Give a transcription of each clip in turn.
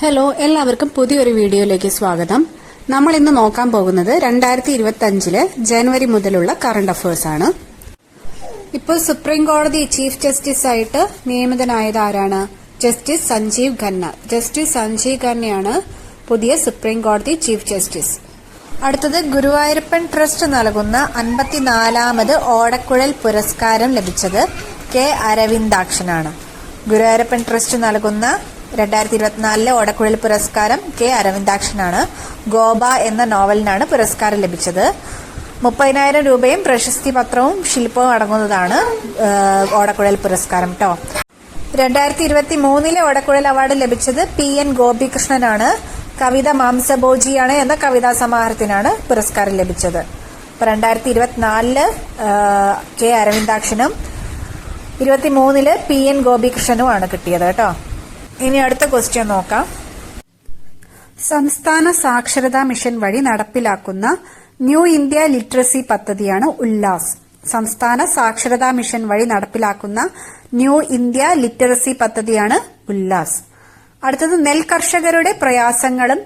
Hello എല്ലാവർക്കും പുതിയൊരു വീഡിയോയിലേക്ക് സ്വാഗതം. നമ്മൾ ഇന്ന് നോക്കാൻ പോകുന്നത് രണ്ടായിരത്തി ഇരുപത്തി അഞ്ചിൽ ജനുവരി മുതലുള്ള കറണ്ട് അഫയേഴ്സ് ആണ്. ഇപ്പോൾ സുപ്രീം കോടതി ചീഫ് ജസ്റ്റിസ് ആയിട്ട് നിയമിതനായത് ആരാണ്? ജസ്റ്റിസ് സഞ്ജീവ് ഖന്ന. ജസ്റ്റിസ് സഞ്ജീവ് ഖന്നയാണ് പുതിയ സുപ്രീം കോടതി ചീഫ് ജസ്റ്റിസ് അടുത്തത് ഗുരുവായൂരപ്പൻ ട്രസ്റ്റ് നൽകുന്ന അൻപത്തിനാലാമത് ഓടക്കുഴൽ പുരസ്കാരം ലഭിച്ചത് കെ അരവിന്ദാക്ഷനാണ്. ഗുരുവായൂരപ്പൻ ട്രസ്റ്റ് നൽകുന്ന രണ്ടായിരത്തി ഇരുപത്തിനാലിലെ ഓടക്കുഴൽ പുരസ്കാരം കെ അരവിന്ദാക്ഷനാണ്. ഗോബ എന്ന നോവലിനാണ് പുരസ്കാരം ലഭിച്ചത്. മുപ്പതിനായിരം രൂപയും പ്രശസ്തി പത്രവും ശില്പവും അടങ്ങുന്നതാണ് ഓടക്കുഴൽ പുരസ്കാരം കേട്ടോ രണ്ടായിരത്തി ഇരുപത്തി മൂന്നിലെ ഓടക്കുഴൽ അവാർഡ് ലഭിച്ചത് പി എൻ ഗോപികൃഷ്ണനാണ്. കവിത മാംസഭോജിയാണ് എന്ന കവിതാ സമാഹാരത്തിനാണ് പുരസ്കാരം ലഭിച്ചത്. അപ്പൊ രണ്ടായിരത്തി ഇരുപത്തിനാലിൽ കെ അരവിന്ദാക്ഷനും ഇരുപത്തി മൂന്നിൽ പി എൻ ഗോപികൃഷ്ണനുമാണ് കിട്ടിയത് കേട്ടോ ഇനി അടുത്ത ക്വസ്റ്റ്യൻ നോക്കാം. സംസ്ഥാന സാക്ഷരതാ മിഷൻ വഴി നടപ്പിലാക്കുന്ന ന്യൂ ഇന്ത്യ ലിറ്ററസി പദ്ധതിയാണ് ഉല്ലാസ്. സംസ്ഥാന സാക്ഷരതാ മിഷൻ വഴി നടപ്പിലാക്കുന്ന ന്യൂ ഇന്ത്യ ലിറ്ററസി പദ്ധതിയാണ് ഉല്ലാസ്. അടുത്തത് നെൽകർഷകരുടെ പ്രയാസങ്ങളും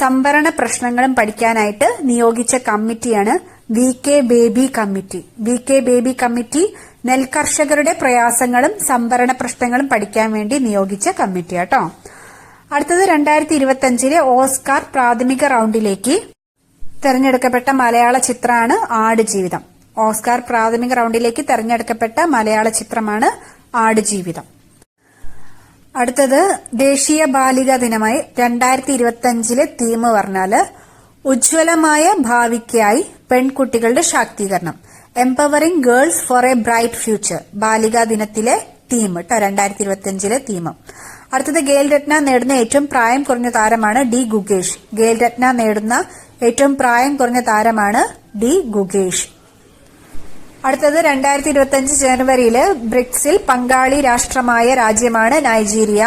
സംഭരണ പ്രശ്നങ്ങളും പഠിക്കാനായിട്ട് നിയോഗിച്ച കമ്മിറ്റിയാണ് V K Baby committee. V K Baby committee നെൽ കർഷകരുടെ പ്രയാസങ്ങളും സംഭരണ പ്രശ്നങ്ങളും പഠിക്കാൻ വേണ്ടി നിയോഗിച്ച കമ്മിറ്റി കേട്ടോ അടുത്തത് രണ്ടായിരത്തി ഇരുപത്തി അഞ്ചിലെ ഓസ്കാർ പ്രാഥമിക റൗണ്ടിലേക്ക് തെരഞ്ഞെടുക്കപ്പെട്ട മലയാള ചിത്രമാണ് ആടുജീവിതം. ഓസ്കാർ പ്രാഥമിക റൗണ്ടിലേക്ക് തെരഞ്ഞെടുക്കപ്പെട്ട മലയാള ചിത്രമാണ് ആടുജീവിതം. അടുത്തത് ദേശീയ ബാലികാ ദിനമായി രണ്ടായിരത്തി ഇരുപത്തി അഞ്ചിലെ തീം പറഞ്ഞാൽ ഉജ്ജ്വലമായ ഭാവിക്കായി പെൺകുട്ടികളുടെ ശാക്തീകരണം. Empowering girls for a bright future ബാലികാ ദിനത്തിലെ തീം കേട്ടോ രണ്ടായിരത്തി ഇരുപത്തിയഞ്ചിലെ തീം അടുത്തത് ഗേൽ രത്ന നേടുന്ന ഏറ്റവും പ്രായം കുറഞ്ഞ താരമാണ് ഡി ഗുഗേഷ് ഗേൽ രത്ന നേടുന്ന ഏറ്റവും പ്രായം കുറഞ്ഞ താരമാണ് ഡി ഗുഗേഷ് അടുത്തത് രണ്ടായിരത്തി ഇരുപത്തി അഞ്ച് ജനുവരിയിൽ ബ്രിക്സിൽ പങ്കാളി രാഷ്ട്രമായ രാജ്യമാണ് നൈജീരിയ.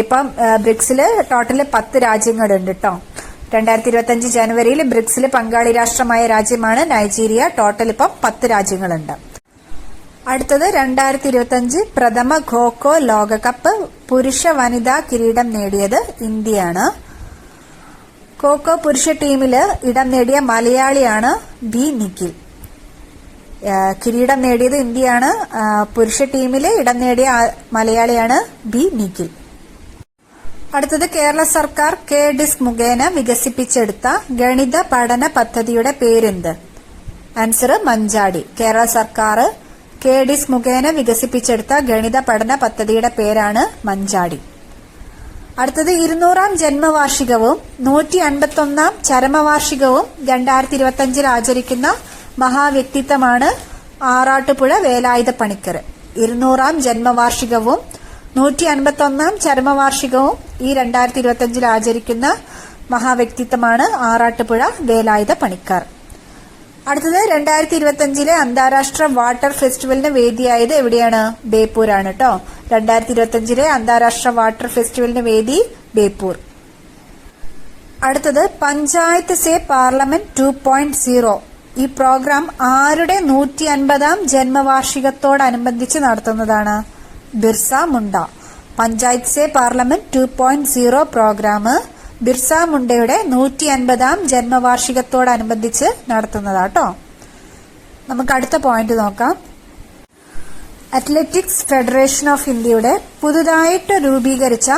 ഇപ്പം ബ്രിക്സിൽ ടോട്ടൽ പത്ത് രാജ്യങ്ങളുണ്ട് കേട്ടോ രണ്ടായിരത്തി ഇരുപത്തി അഞ്ച് ജനുവരിയിൽ ബ്രിക്സിലെ പങ്കാളി രാഷ്ട്രമായ രാജ്യമാണ് നൈജീരിയ. ടോട്ടൽ ഇപ്പം പത്ത് രാജ്യങ്ങളുണ്ട്. അടുത്തത് രണ്ടായിരത്തി ഇരുപത്തി അഞ്ച് പ്രഥമ ഖോഖോ ലോകകപ്പ് പുരുഷ വനിതാ കിരീടം നേടിയത് ഇന്ത്യയാണ്. ഖോഖോ പുരുഷ ടീമിൽ ഇടം നേടിയ മലയാളിയാണ് ബി നിഖിൽ. കിരീടം നേടിയത് ഇന്ത്യയാണ്. പുരുഷ ടീമിൽ ഇടം നേടിയ മലയാളിയാണ് ബി നിഖിൽ. അടുത്തത് കേരള സർക്കാർ കെ ഡിസ്ക് മുഖേന വികസിപ്പിച്ചെടുത്ത ഗണിത പഠന പദ്ധതിയുടെ പേരെന്ത്? ആൻസർ മഞ്ചാടി. കേരള സർക്കാർ കെ ഡിസ്ക് മുഖേന വികസിപ്പിച്ചെടുത്ത ഗണിത പഠന പദ്ധതിയുടെ പേരാണ് മഞ്ചാടി. അടുത്തത് ഇരുന്നൂറാം ജന്മവാർഷികവും നൂറ്റി അൻപത്തൊന്നാം ചരമവാർഷികവും രണ്ടായിരത്തി ഇരുപത്തിയഞ്ചിൽ ആചരിക്കുന്ന മഹാവ്യക്തിത്വമാണ് ആറാട്ടുപുഴ വേലായുധ പണിക്കർ ഇരുന്നൂറാം ജന്മവാർഷികവും നൂറ്റി അൻപത്തി ഒന്നാം ചരമവാർഷികവും ഈ രണ്ടായിരത്തി ഇരുപത്തിയഞ്ചിൽ ആചരിക്കുന്ന മഹാവ്യക്തിത്വമാണ് ആറാട്ടുപുഴ വേലായുധ പണിക്കർ. അടുത്തത് രണ്ടായിരത്തി ഇരുപത്തിയഞ്ചിലെ അന്താരാഷ്ട്ര വാട്ടർ ഫെസ്റ്റിവലിന് വേദിയായത് എവിടെയാണ്? ബേപ്പൂരാണ് കേട്ടോ രണ്ടായിരത്തി ഇരുപത്തിയഞ്ചിലെ അന്താരാഷ്ട്ര വാട്ടർ ഫെസ്റ്റിവലിന് വേദി ബേപ്പൂർ. അടുത്തത് panchayat say parliament two point zero. ഈ പ്രോഗ്രാം ആരുടെ നൂറ്റി അൻപതാം ജന്മവാർഷികത്തോടനുബന്ധിച്ച് നടത്തുന്നതാണ്? Birsa Munda. Panchayat say parliament two point zero programme Birsa മുണ്ടയുടെ നൂറ്റി അൻപതാം ജന്മവാർഷികത്തോടനുബന്ധിച്ച് നടത്തുന്നതാട്ടോ. നമുക്ക് അടുത്ത പോയിന്റ് നോക്കാം. അത്ലറ്റിക്സ് ഫെഡറേഷൻ ഓഫ് ഇന്ത്യയുടെ പുതുതായിട്ട് രൂപീകരിച്ച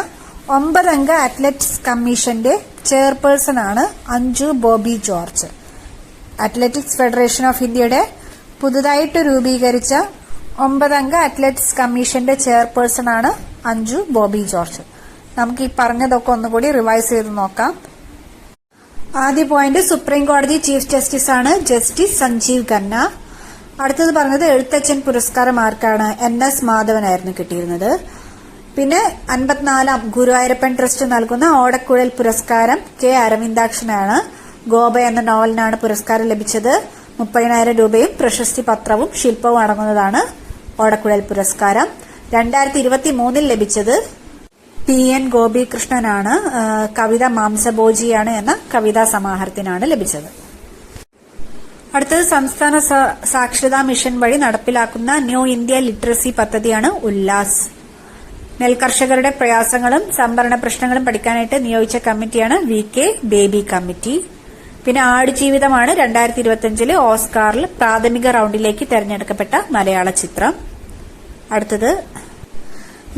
ഒമ്പതംഗ അത്ലറ്റിക്സ് കമ്മീഷന്റെ ചെയർപേഴ്സൺ ആണ് Anju Bobby George. Athletics federation of ഇന്ത്യയുടെ പുതുതായിട്ട് രൂപീകരിച്ച ഒമ്പതംഗ അത്ലറ്റിക്സ് കമ്മീഷന്റെ ചെയർപേഴ്സൺ ആണ് അഞ്ജു ബോബി ജോർജ്. നമുക്ക് ഈ പറഞ്ഞതൊക്കെ ഒന്നുകൂടി റിവൈസ് ചെയ്ത് നോക്കാം. ആദ്യ പോയിന്റ് സുപ്രീം കോടതി ചീഫ് ജസ്റ്റിസ് ആണ് ജസ്റ്റിസ് സഞ്ജീവ് ഖന്ന. അടുത്തത് പറഞ്ഞത് എഴുത്തച്ഛൻ പുരസ്കാരം ആർക്കാണ്? എൻ എസ് മാധവനായിരുന്നു കിട്ടിയിരുന്നത്. പിന്നെ അൻപത്തിനാലാം ഗുരുവായൂരപ്പൻ ട്രസ്റ്റ് നൽകുന്ന ഓടക്കുഴൽ പുരസ്കാരം കെ അരവിന്ദാക്ഷനാണ്. ഗോപ എന്ന നോവലിനാണ് പുരസ്കാരം ലഭിച്ചത്. മുപ്പതിനായിരം രൂപയും പ്രശസ്തി പത്രവും ശില്പവും അടങ്ങുന്നതാണ്. ഓടക്കുഴൽ പുരസ്കാരം. രണ്ടായിരത്തി ഇരുപത്തി മൂന്നിൽ ലഭിച്ചത് പി എൻ ഗോപികൃഷ്ണനാണ്. കവിത മാംസഭോജിയാണ് എന്ന കവിതാ സമാഹാരത്തിനാണ് ലഭിച്ചത്. അടുത്തത് സംസ്ഥാന സാക്ഷരതാ മിഷൻ വഴി നടപ്പിലാക്കുന്ന ന്യൂ ഇന്ത്യ ലിറ്ററസി പദ്ധതിയാണ് ഉല്ലാസ്. നെൽകർഷകരുടെ പ്രയാസങ്ങളും സംഭരണ പ്രശ്നങ്ങളും പഠിക്കാനായിട്ട് നിയോഗിച്ച കമ്മിറ്റിയാണ് വി കെ ബേബി കമ്മിറ്റി. പിന്നെ ആടുജീവിതമാണ് രണ്ടായിരത്തി ഇരുപത്തിയഞ്ചിൽ ഓസ്കാറിൽ പ്രാഥമിക റൗണ്ടിലേക്ക് തെരഞ്ഞെടുക്കപ്പെട്ട മലയാള ചിത്രം. അടുത്തത്.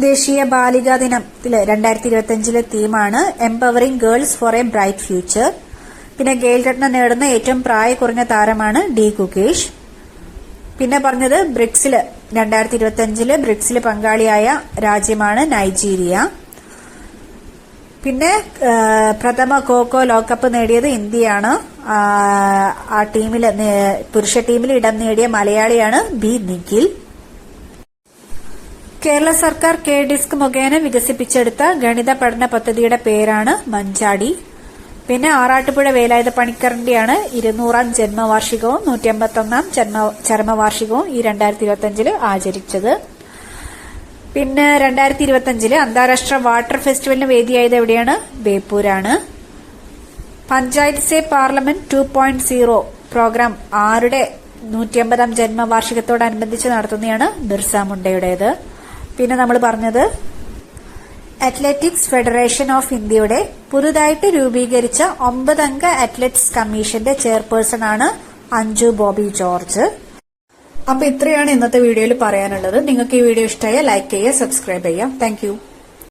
ദേശീയ ബാലികാ ദിനത്തിൽ രണ്ടായിരത്തി ഇരുപത്തി അഞ്ചിലെ തീമാണ് empowering girls for a bright future പിന്നെ ഗെയിൽ രത്ന നേടുന്ന ഏറ്റവും പ്രായ കുറഞ്ഞ താരമാണ് ഡി കുകേഷ് പിന്നെ പറഞ്ഞത് ബ്രിക്സിൽ. രണ്ടായിരത്തി ഇരുപത്തി അഞ്ചിൽ ബ്രിക്സിൽ പങ്കാളിയായ രാജ്യമാണ് നൈജീരിയ. പിന്നെ പ്രഥമ കോക്കോ ലോകകപ്പ് നേടിയത് ഇന്ത്യയാണ്. ആ ടീമിൽ പുരുഷ ടീമിൽ ഇടം നേടിയ മലയാളിയാണ് ബി നിഖിൽ. കേരള സർക്കാർ കെ ഡിസ്ക് മുഖേന വികസിപ്പിച്ചെടുത്ത ഗണിത പഠന പദ്ധതിയുടെ പേരാണ് മഞ്ചാടി. പിന്നെ ആറാട്ടുപുഴ വേലായുധ പണിക്കറിന്റെയാണ് ഇരുന്നൂറാം ജന്മവാർഷികവും നൂറ്റി അമ്പത്തൊന്നാം ജന്മ ചരമവാർഷികവും ഈ രണ്ടായിരത്തി ഇരുപത്തിയഞ്ചിൽ ആചരിച്ചത്. പിന്നെ രണ്ടായിരത്തി ഇരുപത്തിയഞ്ചിൽ അന്താരാഷ്ട്ര വാട്ടർ ഫെസ്റ്റിവലിന് വേദിയായത് എവിടെയാണ്? ബേപ്പൂരാണ്. Panchayat say parliament two point zero programme ആരുടെ നൂറ്റിയമ്പതാം ജന്മവാർഷികത്തോടനുബന്ധിച്ച് നടത്തുന്നതാണ് ബിർസ മുണ്ടയുടേത്. പിന്നെ നമ്മൾ പറഞ്ഞത് അത്ലറ്റിക്സ് ഫെഡറേഷൻ ഓഫ് ഇന്ത്യയുടെ പുതുതായിട്ട് രൂപീകരിച്ച ഒമ്പതംഗ അത്ലറ്റിക്സ് കമ്മീഷന്റെ ചെയർപേഴ്സൺ ആണ് അഞ്ജു ബോബി ജോർജ്. അപ്പൊ ഇത്രയാണ് ഇന്നത്തെ വീഡിയോയിൽ പറയാനുള്ളത്. നിങ്ങൾക്ക് ഈ വീഡിയോ ഇഷ്ടമായ ലൈക്ക് ചെയ്യുക സബ്സ്ക്രൈബ് ചെയ്യുക. താങ്ക്